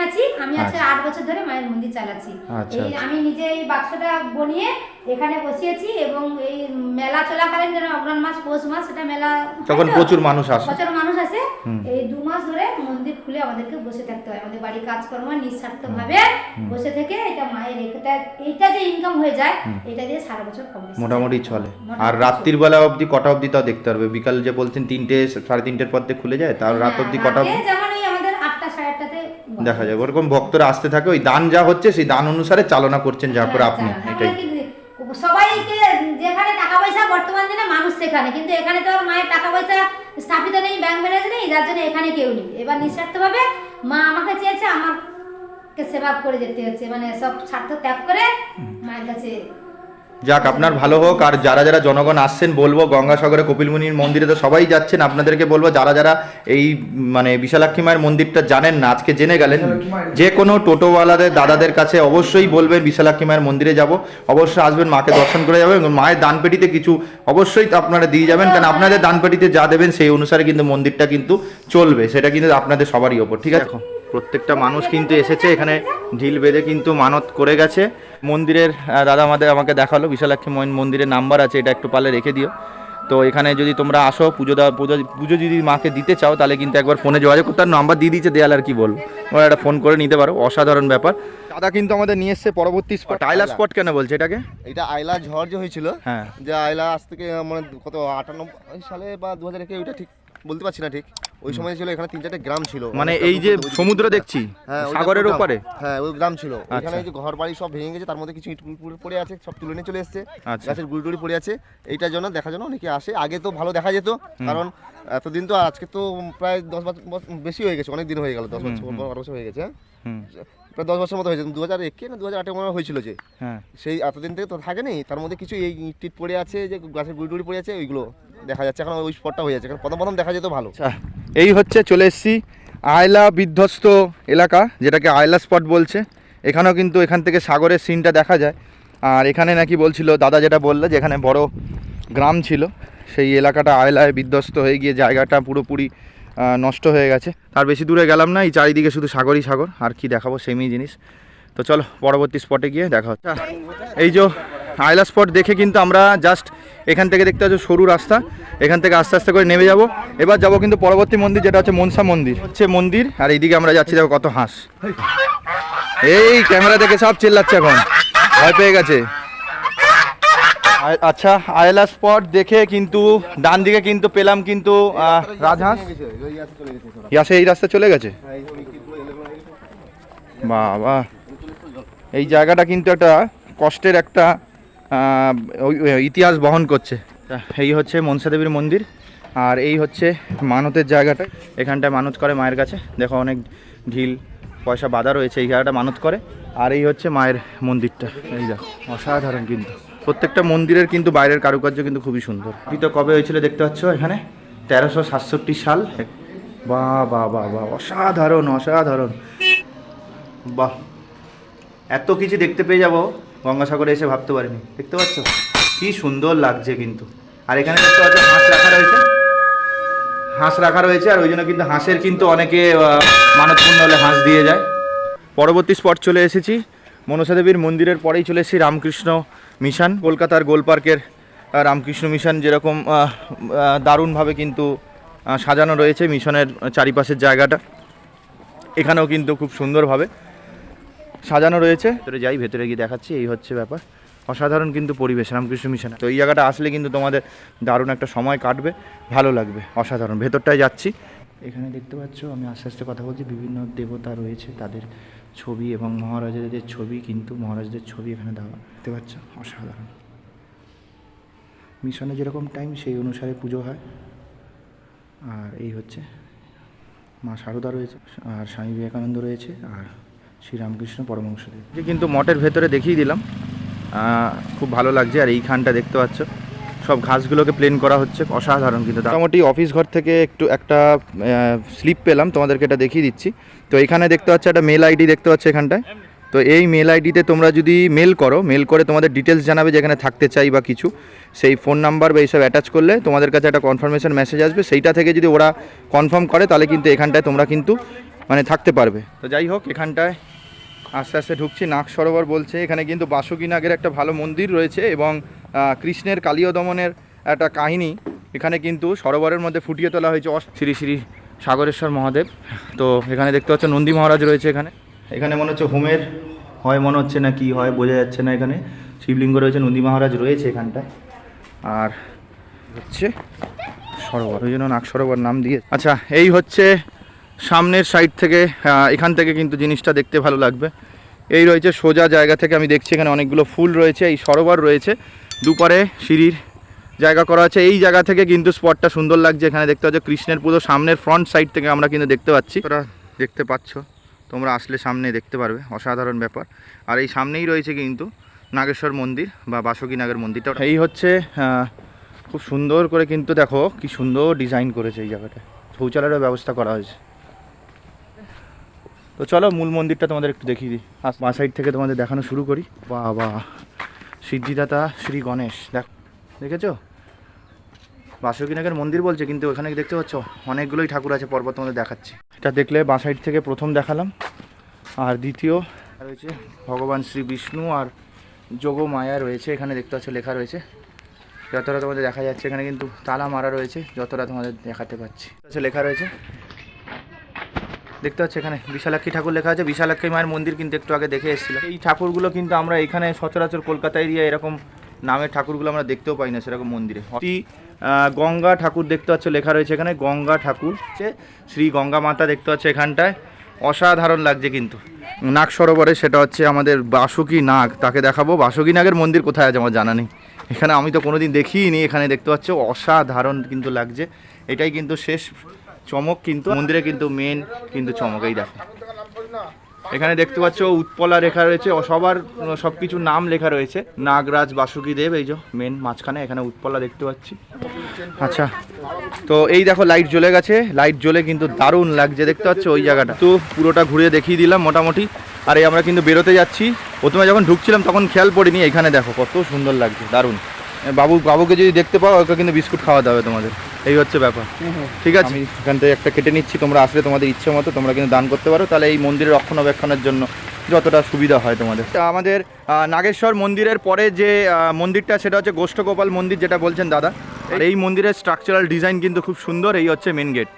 Speaker 4: আছি আট বছর ধরে মায়ের মন্দির চালাচ্ছি।
Speaker 1: আচ্ছা,
Speaker 4: এই আমি নিজে এই বাক্সটা বনিয়ে এখানে বসিয়েছি এবং এই মেলা চলাকালীন যেন অগ্রহণ মাস পৌষ মাস সেটা মেলা
Speaker 1: তখন প্রচুর মানুষ আসে।
Speaker 4: প্রচুর মানুষ আসে। এই দু মাস ধরে মন্দির খুলে আমাদেরকে বসে থাকতে হয়। আমাদের বাড়ির কাজকর্ম নিঃস্বার্থ ভাবে বসে থেকে এটা মায়ের এটা এইটা যে ইনকাম হয়ে যায় এটা দিয়ে সারা বছর কম
Speaker 1: মোটামুটি চলে। আর। রাত্রির বেলা অবধি কটা অবধি তাও দেখতে পারবে? বিকাল যে বলছেন তিনটে সাড়ে তিনটের পর থেকে খুলে যায় তার রাত
Speaker 4: হ্যাঁ,
Speaker 1: অবধি কটা
Speaker 4: রাতে
Speaker 1: অবধি
Speaker 4: যেমন এই আমাদের আটটা সাড়ে আটটাতে বন্ধ।
Speaker 1: দেখা যায় ওরকম ভক্তরা আসতে থাকে ওই দান যা হচ্ছে সেই দান অনুসারে চালনা করছেন যা করে
Speaker 4: হ্যাঁ,
Speaker 1: আপনি এটাই।
Speaker 4: সবাইকে যেখানে টাকা পয়সা বর্তমান দিনে মানুষ সেখানে কিন্তু এখানে তো আর মায়ের টাকা পয়সা স্থাপিত নেই ব্যাংক ব্যালেন্স নেই যার জন্য এখানে কেউ নেই। এবার নিঃস্বার্থভাবে মা আমাকে চেয়েছে আমাকে সেবা করে যেতে হচ্ছে মানে সব স্বার্থ ত্যাগ করে মায়ের কাছে
Speaker 1: যাক আপনার ভালো হোক আর যারা যারা জনগণ আসছেন বলব গঙ্গাসাগরে কপিলমুনির মন্দিরে তো সবাই যাচ্ছেন আপনাদেরকে বলব যারা যারা এই মানে বিশালাক্ষী মায়ের মন্দিরটা জানেন না আজকে জেনে গেলেন যে কোনো টোটোওয়ালাদের দাদাদের কাছে অবশ্যই বলবেন বিশালাক্ষী মায়ের মন্দিরে যাব অবশ্যই আসবেন মাকে দর্শন করে যাবেন এবং মায়ের দানপেটিতে কিছু অবশ্যই আপনারা দিয়ে যাবেন কারণ আপনাদের দানপেটিতে যা দেবেন সেই অনুসারে কিন্তু মন্দিরটা কিন্তু চলবে সেটা কিন্তু আপনাদের সবারই ওপর ঠিক আছে? প্রত্যেকটা মানুষ কিন্তু এসেছে। এখানে ঢিল বেঁধে কিন্তু মানত করে গেছে। মন্দিরের দাদা আমাদের আমাকে দেখাল। বিশালাক্ষী মন- মন্দিরের নাম্বার আছে এটা একটু পালে রেখে দিও। তো এখানে যদি তোমরা আসো পুজো দেওয়া পুজো পুজো যদি মাকে দিতে চাও তাহলে কিন্তু একবার ফোনে যোগাযোগ করতে আর নাম্বার দিয়ে দিচ্ছে দেয়াল আর কি বলব। ওরা একটা ফোন করে নিতে পারো অসাধারণ ব্যাপার। দাদা কিন্তু আমাদের নিয়ে এসছে পরবর্তী স্পট টাইলার স্পট কেন বলছে এটাকে?
Speaker 2: এটা আইলা ঝড় যে হয়েছিল
Speaker 1: হ্যাঁ।
Speaker 2: যে আইলা আজ থেকে মানে কত আটানব্বই সালে বা দু হাজার একে ওইটা ঠিক বলতে পারছি না ঠিক। ওই সময় ছিল এখানে তিন চারটে গ্রাম ছিল।
Speaker 1: মানে এই যে সমুদ্র দেখছি
Speaker 2: হ্যাঁ
Speaker 1: সাগরের
Speaker 2: পুরো গ্রাম।
Speaker 1: ওপারে
Speaker 2: হ্যাঁ ওই গ্রাম ছিল। ওখানে
Speaker 1: আচ্ছা।
Speaker 2: যে ঘর বাড়ি সব ভেঙে গেছে তার মধ্যে কিছু ইট পড়ে আছে সব তুলে নিয়ে চলে এসেছে।
Speaker 1: আচ্ছা।
Speaker 2: গাছের গুড়ি টুড়ি পড়ে আছে। এইটার জন্য দেখার জন্য অনেকে আসে। আগে তো ভালো দেখা যেত কারণ এতদিন তো আজকে তো প্রায় দশ বছর বছর বেশি হয়ে গেছে অনেক দিন হয়ে গেল দশ বছর বারো বছর হয়ে গেছে। প্রায় দশ বছর মতো হয়েছে। দু হাজার একে না দু হাজার আটে মনে হয়েছিল যে।
Speaker 1: হ্যাঁ।
Speaker 2: সেই এতদিন থেকে তো থাকেনি তার মধ্যে কিছু এই টিট পড়ে আছে যে গাছের গুড়ি টুড়ি পড়ে আছে ওইগুলো দেখা যাচ্ছে। এখন ওই স্পটটা হয়ে যাচ্ছে। কারণ প্রথম প্রথম দেখা যেত ভালো।
Speaker 1: আচ্ছা এই হচ্ছে চলে এসেছি আয়লা বিধ্বস্ত এলাকা যেটাকে আয়লা স্পট বলছে। এখানেও কিন্তু এখান থেকে সাগরের সিনটা দেখা যায়। আর এখানে নাকি বলছিল দাদা যেটা বলল যে এখানে বড় গ্রাম ছিল। সেই এলাকাটা আয়লায় বিধ্বস্ত হয়ে গিয়ে জায়গাটা পুরোপুরি নষ্ট হয়ে গেছে। তার বেশি দূরে গেলাম না, এই চারিদিকে শুধু সাগরই সাগর, আর কি দেখাবো সেমই জিনিস। তো চলো, পরবর্তী স্পটে গিয়ে দেখা হচ্ছে। এই যে আয়লা স্পট দেখে কিন্তু আমরা জাস্ট এখান থেকে দেখতে পাচ্ছ সরু রাস্তা, এখান থেকে আস্তে আস্তে করে নেমে যাব। এবার যাব কিন্তু পরবর্তী মন্দির, যেটা হচ্ছে মনসা মন্দির। হচ্ছে মন্দির, আর এইদিকে আমরা যাচ্ছি, দেখো কত হাঁস। এই ক্যামেরা দেখে সব চিল্লাচ্ছে এখন। ভয় পেয়ে গেছে। আচ্ছা আয়লা স্পট দেখে কিন্তু, ডান দিকে কিন্তু পেলাম কিন্তু রাজহাঁস। ইয়াসে এই রাস্তা চলে গেছে? বাবা। এই জায়গাটা কিন্তু একটা কষ্টের একটা ইতিহাস বহন করছে। এই হচ্ছে মনসা দেবীর মন্দির, আর এই হচ্ছে মানতের জায়গাটা। এখানটায় মানত করে মায়ের কাছে। দেখো অনেক ঢিল, পয়সা বাঁধা রয়েছে, এই জায়গাটা মানত করে। আর এই হচ্ছে মায়ের মন্দিরটা। এই দেখো, অসাধারণ কিন্তু। প্রত্যেকটা মন্দিরের কিন্তু বাইরের কারুকার্য কিন্তু খুবই সুন্দর। তো কবে হয়েছিল দেখতে পাচ্ছ এখানে? তেরোশো সাতষট্টি সাল। বা বা বা বা অসাধারণ অসাধারণ। বাহ। এত কিছু দেখতে পেয়ে যাব গঙ্গাসাগরে এসে ভাবতে পারিনি। দেখতে পাচ্ছ? কি সুন্দর লাগছে কিন্তু। আর এখানে দেখতে পাচ্ছ হাঁস রাখা রয়েছে। হাঁস রাখা রয়েছে আর ওই জন্য কিন্তু হাঁসের কিন্তু অনেকে আহ, মানতপূর্ণ হলে হাঁস দিয়ে যায়। পরবর্তী স্পট চলে এসেছি। মনসা দেবীর মন্দিরের পরেই চলে এসেছি রামকৃষ্ণ মিশন, কলকাতার গোল পার্কের রামকৃষ্ণ মিশন যেরকম দারুণভাবে কিন্তু সাজানো রয়েছে মিশনের চারিপাশের জায়গাটা। এখানেও কিন্তু খুব সুন্দরভাবে সাজানো রয়েছে। ভেতরে যাই, ভেতরে গিয়ে দেখাচ্ছি, এই হচ্ছে ব্যাপার। অসাধারণ কিন্তু পরিবেশ রামকৃষ্ণ মিশনে। তো এই জায়গাটা আসলে কিন্তু তোমাদের দারুণ একটা সময় কাটবে, ভালো লাগবে, অসাধারণ। ভেতরটায় যাচ্ছি। এখানে দেখতে পাচ্ছ, আমি আস্তে আস্তে কথা বলছি, বিভিন্ন দেবতা রয়েছে তাদের ছবি এবং মহারাজাদের ছবি, কিন্তু মহারাজদের ছবি এখানে দেওয়া, দেখতে পাচ্ছ? অসাধারণ। মিশনে যেরকম টাইম সেই অনুসারে পুজো হয়। আর এই হচ্ছে মা সারদা রয়েছে, আর স্বামী বিবেকানন্দ রয়েছে, আর শ্রীরামকৃষ্ণ পরমহংসদেব। যে কিন্তু মঠের ভেতরে দেখিয়ে দিলাম। খুব ভালো লাগছে, আর এইখানটা দেখতে পাচ্ছ। সব ঘাসগুলোকে প্লেন করা হচ্ছে, অসাধারণ কিন্তু মোটামুটি অফিস ঘর থেকে একটু একটা স্লিপ পেলাম, তোমাদেরকে এটা দেখিয়ে দিচ্ছি। তো এখানে দেখতে পাচ্ছ একটা মেল আইডি দেখতে পাচ্ছ এখানটায়। তো এই মেল আইডিতে তোমরা যদি মেল করো মেল করে তোমাদের ডিটেলস জানাবে যেখানে থাকতে চাই বা কিছু। সেই ফোন নাম্বার বা এইসব অ্যাটাচ করলে তোমাদের কাছে একটা কনফার্মেশন মেসেজ আসবে। সেইটা থেকে যদি ওরা কনফার্ম করে, তাহলে কিন্তু এখানটায় তোমরা কিন্তু মানে থাকতে পারবে। তো যাই হোক, এখানটায় আস্তে আস্তে ঢুকছি। নাগ সরোবর বলছে, এখানে কিন্তু বাসুকি নাগের একটা ভালো মন্দির রয়েছে এবং কৃষ্ণের কালীয় দমনের একটা কাহিনী। এখানে কিন্তু সরোবরের মধ্যে ফুটিয়ে তোলা হয়েছে শ্রী শ্রী সাগরেশ্বর মহাদেব। তো এখানে দেখতে পাচ্ছ নন্দী মহারাজ রয়েছে এখানে। এখানে মনে হচ্ছে হোমের, হয় মনে হচ্ছে না কি হয়, বোঝা যাচ্ছে না এখানে। শিবলিঙ্গ রয়েছে, নন্দী মহারাজ রয়েছে এখানটায়। আর হচ্ছে সরোবর, ওই জন্য নাগ সরোবর নাম দিয়ে। আচ্ছা এই হচ্ছে সামনের সাইড থেকে এখান থেকে কিন্তু জিনিসটা দেখতে ভালো লাগবে। এই রয়েছে সোজা জায়গা থেকে আমি দেখছি এখানে অনেকগুলো ফুল রয়েছে, এই সরোবর রয়েছে। দুপারে সিঁড়ির জায়গা করা আছে। এই জায়গা থেকে কিন্তু স্পটটা সুন্দর লাগছে। এখানে দেখতে পাচ্ছ কৃষ্ণের পুরো সামনের ফ্রন্ট সাইড থেকে আমরা কিন্তু দেখতে পাচ্ছি। তোরা দেখতে পাচ্ছ। তোমরা আসলে সামনে দেখতে পারবে। অসাধারণ ব্যাপার। আর এই সামনেই রয়েছে কিন্তু নাগেশ্বর মন্দির বা বাসুকী নাগের মন্দিরটা। এই হচ্ছে খুব সুন্দর করে কিন্তু দেখো কি সুন্দর ডিজাইন করেছে এই জায়গাটা। শৌচালয়ের ব্যবস্থা করা হয়েছে। তো চলো মূল মন্দিরটা তোমাদের একটু দেখিয়ে দিই। আস বাঁ সাইড থেকে তোমাদের দেখানো শুরু করি। বাহ। সিদ্ধিদাতা শ্রী গণেশ। দেখ, দেখেছ? বাসুকিনাগের মন্দির বলছে, কিন্তু ওখানে দেখতে পাচ্ছ? অনেকগুলোই ঠাকুর আছে, পর্বত তোমাদের দেখাচ্ছি। এটা দেখলে বাঁ সাইড থেকে প্রথম দেখালাম। আর দ্বিতীয় রয়েছে ভগবান শ্রী বিষ্ণু আর যোগ মায়া রয়েছে, এখানে দেখতে পাচ্ছ, লেখা রয়েছে। যতটা তোমাদের দেখা যাচ্ছে, এখানে কিন্তু তালা মারা রয়েছে, যতটা তোমাদের দেখাতে পাচ্ছি। লেখা রয়েছে দেখতে পাচ্ছ এখানে বিশালাক্ষী ঠাকুর লেখা আছে। বিশালাক্ষী মায়ের মন্দির কিন্তু একটু আগে দেখে এসেছিলাম এই ঠাকুরগুলো কিন্তু আমরা এখানে সচরাচর কলকাতা এরিয়া এরকম নামের ঠাকুরগুলো আমরা দেখতেও পাই না সেরকম মন্দিরে। অতি গঙ্গা ঠাকুর দেখতে পাচ্ছ লেখা রয়েছে এখানে। গঙ্গা ঠাকুর হচ্ছে শ্রী গঙ্গা মাতা দেখতে পাচ্ছ এখানটায়। অসাধারণ লাগছে কিন্তু। নাগ সরোবরে সেটা হচ্ছে আমাদের বাসুকি নাগ। তাকে দেখাবো। বাসুকি নাগের মন্দির কোথায় আছে আমার জানা নেই। এখানে আমি তো কোনোদিন দেখিনি এখানে দেখতে পাচ্ছ অসাধারণ কিন্তু লাগছে। এটাই কিন্তু শেষ চমক কিন্তু, মন্দিরে কিন্তু মেন কিন্তু চমক এই দেখো। এখানে দেখতে পাচ্ছ উৎপলা লেখা রয়েছে, সবার সব কিছু নাম লেখা রয়েছে। নাগরাজ বাসুকি দেব এই যে মেন মাঝখানে এখানে উৎপলা দেখতে পাচ্ছি। আচ্ছা তো এই দেখো লাইট জ্বলে গেছে লাইট জ্বলে কিন্তু দারুণ লাগছে, দেখতে পাচ্ছ ওই জায়গাটা। তো পুরোটা ঘুরে দেখিয়ে দিলাম মোটামুটি। আর এই আমরা কিন্তু বেরোতে যাচ্ছি। প্রথমে যখন ঢুকছিলাম তখন খেয়াল পড়িনি, এখানে দেখো কত সুন্দর লাগছে, দারুণ। বাবু বাবুকে যদি দেখতে পাও ওকে কিন্তু বিস্কুট খাওয়াতে হবে তোমাদের। এই হচ্ছে ব্যাপার। ঠিক আছে? আমি এখান থেকে একটা কেটে নিচ্ছি তোমরা আসলে তোমাদের ইচ্ছে মতো তোমরা কিন্তু দান করতে পারো। তাহলে এই মন্দিরের রক্ষণাবেক্ষণের জন্য যতটা সুবিধা হয় তোমাদের। তা আমাদের নাগেশ্বর মন্দিরের পরে যে মন্দিরটা সেটা হচ্ছে গোষ্ঠগোপাল মন্দির যেটা বলছেন দাদা। আর এই মন্দিরের স্ট্রাকচারাল ডিজাইন কিন্তু খুব সুন্দর এই হচ্ছে মেন গেট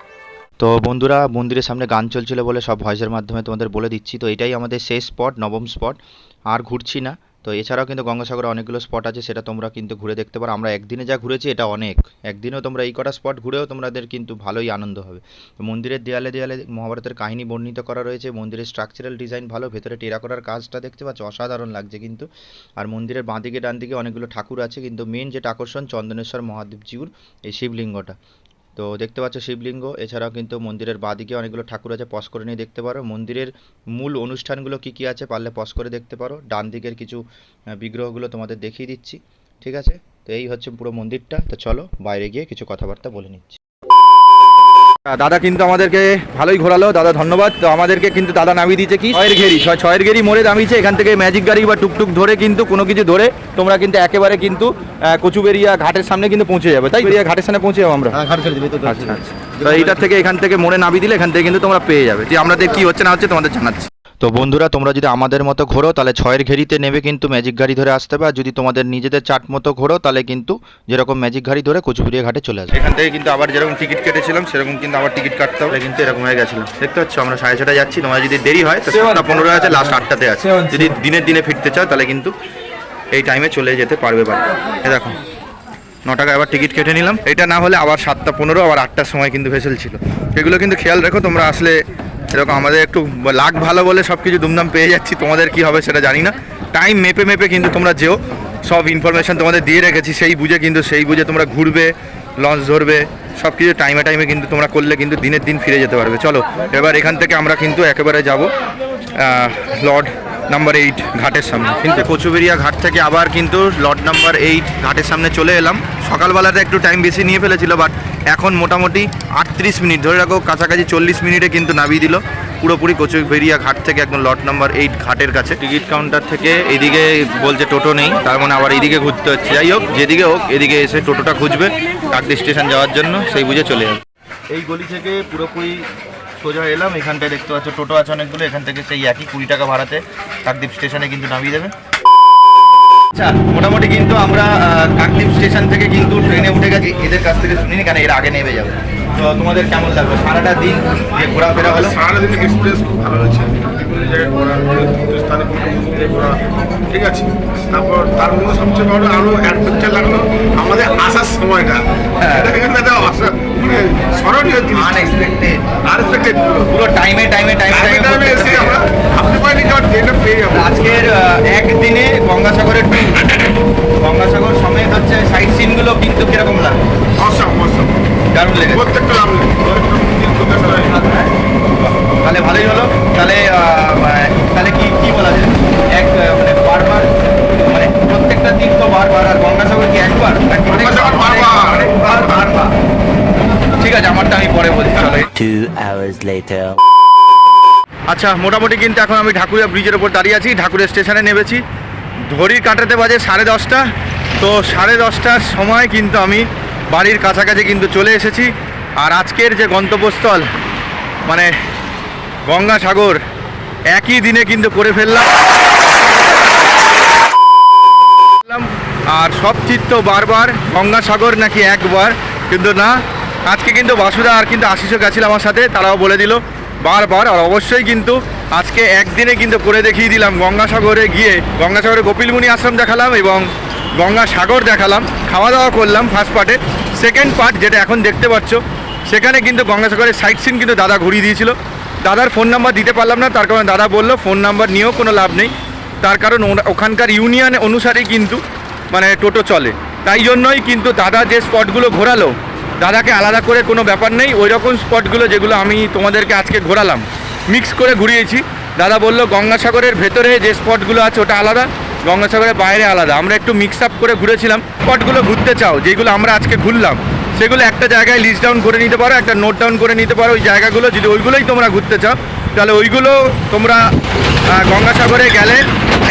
Speaker 3: তো বন্ধুরা মন্দিরের সামনে গান চলছিল বলে সব ভয়েসের মাধ্যমে তোমাদের বলে দিচ্ছি। তো এটাই আমাদের শেষ স্পট নবম স্পট আর ঘুরছি না। তো এছাড়াও কিন্তু গঙ্গাসাগরে অনেকগুলো স্পট আছে, সেটা তোমরা কিন্তু ঘুরে দেখতে পারো। আমরা একদিনে যা ঘুরেছি, এটা অনেক। একদিনেও তোমরা এই কটা স্পট ঘুরেও তোমাদের কিন্তু ভালোই আনন্দ হবে। তো মন্দিরের দেয়ালে দেয়ালে মহাভারতের কাহিনী বর্ণিত করা রয়েছে। মন্দিরের স্ট্রাকচারাল ডিজাইন ভালো, ভেতরে টেরাকোটার কাজটা দেখতে পাচ্ছ, অসাধারণ লাগছে কিন্তু। আর মন্দিরের বাঁদিকে ডান দিকে অনেকগুলো ঠাকুর আছে, কিন্তু মেন যেটা আকর্ষণ চন্দনেশ্বর মহাদেবজিউর এই শিবলিঙ্গটা। তো দেখতে পাচ্ছ শিবলিঙ্গ। এছাড়াও কিন্তু মন্দিরের বাঁদিকে অনেকগুলো ঠাকুর আছে পজ করে নিয়ে দেখতে পারো। মন্দিরের মূল অনুষ্ঠানগুলো কি কি আছে পারলে পজ করে দেখতে পারো। ডান দিকের কিছু বিগ্রহগুলো তোমাদের দেখিয়ে দিচ্ছি। ঠিক আছে? তো এই হচ্ছে পুরো মন্দিরটা। তো চলো বাইরে গিয়ে কিছু কথাবার্তা বলে নিচ্ছি।
Speaker 1: দাদা কিন্তু আমাদেরকে ভালোই ঘোরালো দাদা ধন্যবাদ। তো আমাদেরকে কিন্তু দাদা নামিয়ে দিয়েছে কি? ছয়ের ঘেরি ছয়- ছয়ের ঘেরি মোড়ে দামিয়েছে এখান থেকে ম্যাজিক গাড়ি বা টুকটুক ধরে কিন্তু কোনো কিছু ধরে তোমরা কিন্তু একেবারে কিন্তু কচুবেরিয়া ঘাটের সামনে কিন্তু পৌঁছে যাবে তাই বেরিয়া ঘাটের সামনে পৌঁছে যাব আমরা?
Speaker 2: হ্যাঁ
Speaker 1: আচ্ছা আচ্ছা। তো এইটার থেকে এখান থেকে মোড়ে নামিয়ে দিলে এখান থেকে কিন্তু তোমরা পেয়ে যাবে। যে আমাদের কি হচ্ছে না হচ্ছে তোমাদের জানাচ্ছি।
Speaker 3: তো বন্ধুরা তোমরা যদি আমাদের মতো ঘোরো তাহলে ছয়ের ঘেরিতে নেবে কিন্তু ম্যাজিক গাড়ি ধরে আসতে হবে। আর যদি তোমাদের নিজেদের চাট মতো ঘোরো তাহলে কিন্তু যেরকম ম্যাজিক গাড়ি ধরে কচুপুরিয়া ঘাটে চলে আসবে।
Speaker 1: এখান থেকে কিন্তু আবার যেরকম টিকিট কেটেছিলাম সেরকম কিন্তু আবার টিকিট কাটতে হবে। কিন্তু এরকম হয়ে গেছিল। দেখতে পাচ্ছ আমরা সাড়ে ছটায় যাচ্ছি। তোমার যদি দেরি হয় তো সাতটা পনেরো আছে লাস্ট আটটাতে আছে। যদি দিনের দিনে ফিরতে চাও তাহলে কিন্তু এই টাইমে চলে যেতে পারবে বাড়ি। এ দেখো ন টাকা আবার টিকিট কেটে নিলাম। এটা না হলে আবার সাতটা পনেরো আবার আটটার সময় কিন্তু ভেসেল ছিল। এগুলো কিন্তু খেয়াল রেখো তোমরা আসলে এরকম আমাদের একটু লাখ ভালো বলে সব কিছু দুমদাম পেয়ে যাচ্ছি। তোমাদের কি হবে সেটা জানি না। টাইম মেপে মেপে কিন্তু তোমরা যেও। সব ইনফরমেশান তোমাদের দিয়ে রেখেছি। সেই বুঝে কিন্তু সেই বুঝে তোমরা ঘুরবে লঞ্চ ধরবে। সব কিছু টাইমে টাইমে কিন্তু তোমরা করলে কিন্তু দিনের দিন ফিরে যেতে পারবে। চলো, এবার এখান থেকে আমরা কিন্তু একেবারে যাব লর্ড নাম্বার এইট ঘাটের সামনে। কিন্তু কচুবেরিয়া ঘাট থেকে আবার কিন্তু লর্ড নাম্বার এইট ঘাটের সামনে চলে এলাম। সকালবেলাতে একটু টাইম বেশি নিয়ে ফেলেছিল বাট এখন মোটামুটি আটত্রিশ মিনিট ধরে রাখো কাছাকাছি চল্লিশ মিনিটে কিন্তু নামিয়ে দিল। পুরোপুরি কচুবেরিয়া ঘাট থেকে একদম লট নাম্বার এইট ঘাটের কাছে। টিকিট কাউন্টার থেকে এদিকে বলছে টোটো নেই তার মানে আবার এদিকে ঘুরতে হচ্ছে। যাই হোক যেদিকে হোক এদিকে এসে টোটোটা খুঁজবে কাকদি স্টেশন যাওয়ার জন্য সেই বুঝে চলে যাবে। এই গলি থেকে পুরোপুরি সোজা এলাম, এখানটায় দেখতে পাচ্ছ টোটো আছে অনেকগুলো, এখান থেকে সেই একই কুড়ি টাকা ভাড়াতে কাকদ্বীপ স্টেশনে কিন্তু নামিয়ে দেবে। আচ্ছা মোটামুটি কিন্তু আমরা কাকদ্বীপ স্টেশন থেকে কিন্তু ট্রেনে উঠে গেছি, এদের কাছ থেকে শুনিনি কেন এর আগে নেমে যাবে। তো তোমাদের কেমন লাগল? সারাটা দিন যে ঘোরাফেরা হলো?
Speaker 5: সারাদিন এক্সপিরিয়েন্স খুব ভালো হয়েছে। ঘোরা বিভিন্ন স্থানে ঘোরা ঠিক আছে? তারপর তার মধ্যে সবচেয়ে বড় আরও অ্যাডভেঞ্চার লাগল আমাদের আসার সময়টা।
Speaker 1: হ্যাঁ।
Speaker 5: এটা কিন্তু একটা মানে স্মরণীয় জিনিস।
Speaker 1: আনএক্সপেক্টেড
Speaker 5: আনএক্সপেক্টেড
Speaker 1: পুরো। টাইমে টাইমে টাইমে
Speaker 5: টাইমে এসে আমরা পারিনি যে ট্রেনটা পেয়ে যাব।
Speaker 1: আজকের একদিনে গঙ্গাসাগরের গঙ্গাসাগর সমেত হচ্ছে সাইট সিনগুলো কিন্তু কীরকম লাগল?
Speaker 5: অসম অসম
Speaker 1: দারুণ লেগেছে।
Speaker 5: প্রত্যেকটা
Speaker 1: তাহলে ভালোই হলো। তাহলে আহ, আহ, তাহলে কি কি বলা যায় এক মানে বারবার মানে প্রত্যেকটা দিন তো বারবার আর গঙ্গাসাগর কি একবার?
Speaker 5: বারবার।
Speaker 1: ঠিক আছে আমারটা আমি পরে বলছি. আচ্ছা মোটামুটি কিন্তু এখন আমি ঢাকুরিয়া ব্রিজের ওপর দাঁড়িয়ে আছি। ঢাকুরিয়া স্টেশনে নেমেছি। ঘড়ির কাটাতে বাজে সাড়ে দশটা। তো সাড়ে দশটার সময় কিন্তু আমি বাড়ির কাছাকাছি কিন্তু চলে এসেছি। আর আজকের যে গন্তব্যস্থল মানে গঙ্গাসাগর একই দিনে কিন্তু করে ফেললাম। আর সব চিত্ত বারবার, গঙ্গাসাগর নাকি একবার, কিন্তু না, আজকে কিন্তু বাসুদা আর কিন্তু আশিসও গেছিল আমার সাথে, তারাও বলে দিল বারবার, আর অবশ্যই কিন্তু আজকে একদিনে কিন্তু করে দেখিয়ে দিলাম, গঙ্গাসাগরে গিয়ে, গঙ্গাসাগরে গোপিলমুনি আশ্রম দেখালাম এবং গঙ্গা সাগর দেখালাম খাওয়া দাওয়া করলাম ফার্স্ট পার্টে সেকেন্ড পার্ট যেটা এখন দেখতে পাচ্ছ, সেখানে কিন্তু গঙ্গাসাগরের সাইট সিন কিন্তু দাদা ঘুরিয়ে দিয়েছিল। দাদার ফোন নাম্বার দিতে পারলাম না, তার কারণে দাদা বলল ফোন নাম্বার নিয়েও কোনো লাভ নেই। তার কারণ ওখানকার ইউনিয়ন অনুসারেই কিন্তু মানে টোটো চলে। তাই জন্যই কিন্তু দাদা যে স্পটগুলো ঘোরালো, দাদাকে আলাদা করে কোনো ব্যাপার নেই ওই রকম স্পটগুলো যেগুলো আমি তোমাদেরকে আজকে ঘোরালাম মিক্স করে ঘুরিয়েছি। দাদা বলল গঙ্গাসাগরের ভেতরে যে স্পটগুলো আছে ওটা আলাদা, গঙ্গাসাগরের বাইরে আলাদা। আমরা একটু মিক্স আপ করে ঘুরেছিলাম স্পটগুলো ঘুরতে চাও, যেগুলো আমরা আজকে ঘুরলাম। সেগুলো একটা জায়গায় লিস্ট ডাউন করে নিতে পারো, একটা নোট ডাউন করে নিতে পারো, ওই জায়গাগুলো যদি ওইগুলোই তোমরা ঘুরতে চাও, তাহলে ওইগুলো তোমরা গঙ্গাসাগরে গেলে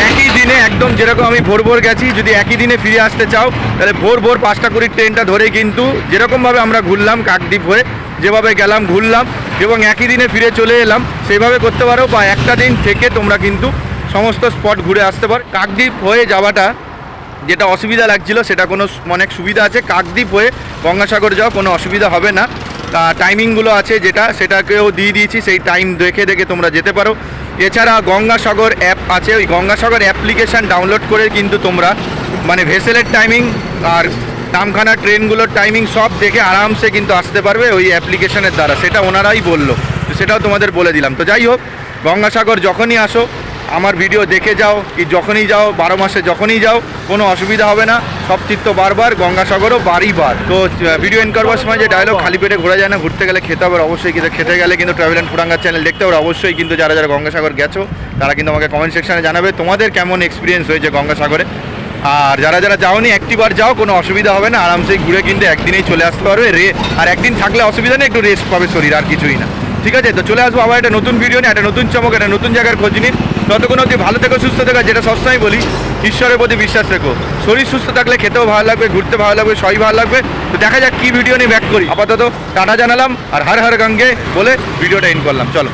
Speaker 1: একই দিনে একদম যেরকম আমি ভোর ভোর গেছি, যদি একই দিনে ফিরে আসতে চাও, তাহলে ভোর ভোর পাঁচটা কুড়ির ট্রেনটা ধরে কিন্তু যেরকমভাবে আমরা ঘুরলাম কাকদ্বীপ হয়ে, যেভাবে গেলাম, ঘুরলাম এবং একই দিনে ফিরে চলে এলাম সেইভাবে করতে পারো বা একটা দিন থেকে তোমরা কিন্তু সমস্ত স্পট ঘুরে আসতে পারো। কাকদ্বীপ হয়ে যাওয়াটা যেটা অসুবিধা লাগছিল, সেটা কোনো অনেক সুবিধা আছে। কাকদ্বীপ হয়ে গঙ্গাসাগর যাওয়া কোনো অসুবিধা হবে না। তা টাইমিংগুলো আছে যেটা, সেটাকেও দিয়ে দিয়েছি, সেই টাইম দেখে দেখে তোমরা যেতে পারো। এছাড়া গঙ্গাসাগর অ্যাপ আছে। ওই গঙ্গাসাগর অ্যাপ্লিকেশান ডাউনলোড করে কিন্তু তোমরা মানে ভেসেলের টাইমিং আর নামখানা ট্রেনগুলোর টাইমিং সব দেখে আরামসে কিন্তু আসতে পারবে ওই অ্যাপ্লিকেশনের দ্বারা। সেটা ওনারাই বলল। সেটাও তোমাদের বলে দিলাম। তো যাই হোক, গঙ্গাসাগর যখনই আসো আমার ভিডিও দেখে যাও, কি যখনই যাও, বারো মাসে যখনই যাও, কোনো অসুবিধা হবে না। সব চিত্ত বারবার, গঙ্গাসাগরও বারই বার। তো ভিডিও এন্ড করবার সময় যে ডায়লগ খালি পেটে ঘোরা যায় না, ঘুরতে গেলে খেতে হবে অবশ্যই কিন্তু খেতে গেলে কিন্তু ট্রাভেল অ্যান্ড ফুরাঙ্গার চ্যানেল দেখতে হবে অবশ্যই কিন্তু যারা যারা গঙ্গাসাগর গেছো, তারা কিন্তু আমাকে কমেন্ট সেকশানে জানাবে তোমাদের কেমন এক্সপিরিয়েন্স হয়েছে গঙ্গাসাগরে। আর যারা যারা যাওনি, একটিবার যাও, কোনো অসুবিধা হবে না, আরামসে ঘুরে কিন্তু একদিনেই চলে আসতে পারবে। রে, আর একদিন থাকলে অসুবিধা নেই, একটু রেস্ট পাবে শরীর, আর কিছুই না। ঠিক আছে? তো চলে আসব আবার একটা নতুন ভিডিও নিয়ে, একটা নতুন চমক, একটা নতুন জায়গার খোঁজ নিন ততক্ষণ অবধি ভালো থেকো, সুস্থ থেকো যেটা সবসময় বলি, ঈশ্বরের প্রতি বিশ্বাস রেখো। শরীর সুস্থ থাকলে খেতেও ভালো লাগবে, ঘুরতে ভালো লাগবে, সবই ভালো লাগবে। তো দেখা যাক কী ভিডিও নিয়ে ব্যাক করি। আপাতত টাটা জানালাম, আর হার হার গঙ্গে বলে ভিডিওটা ইন করলাম। চলো।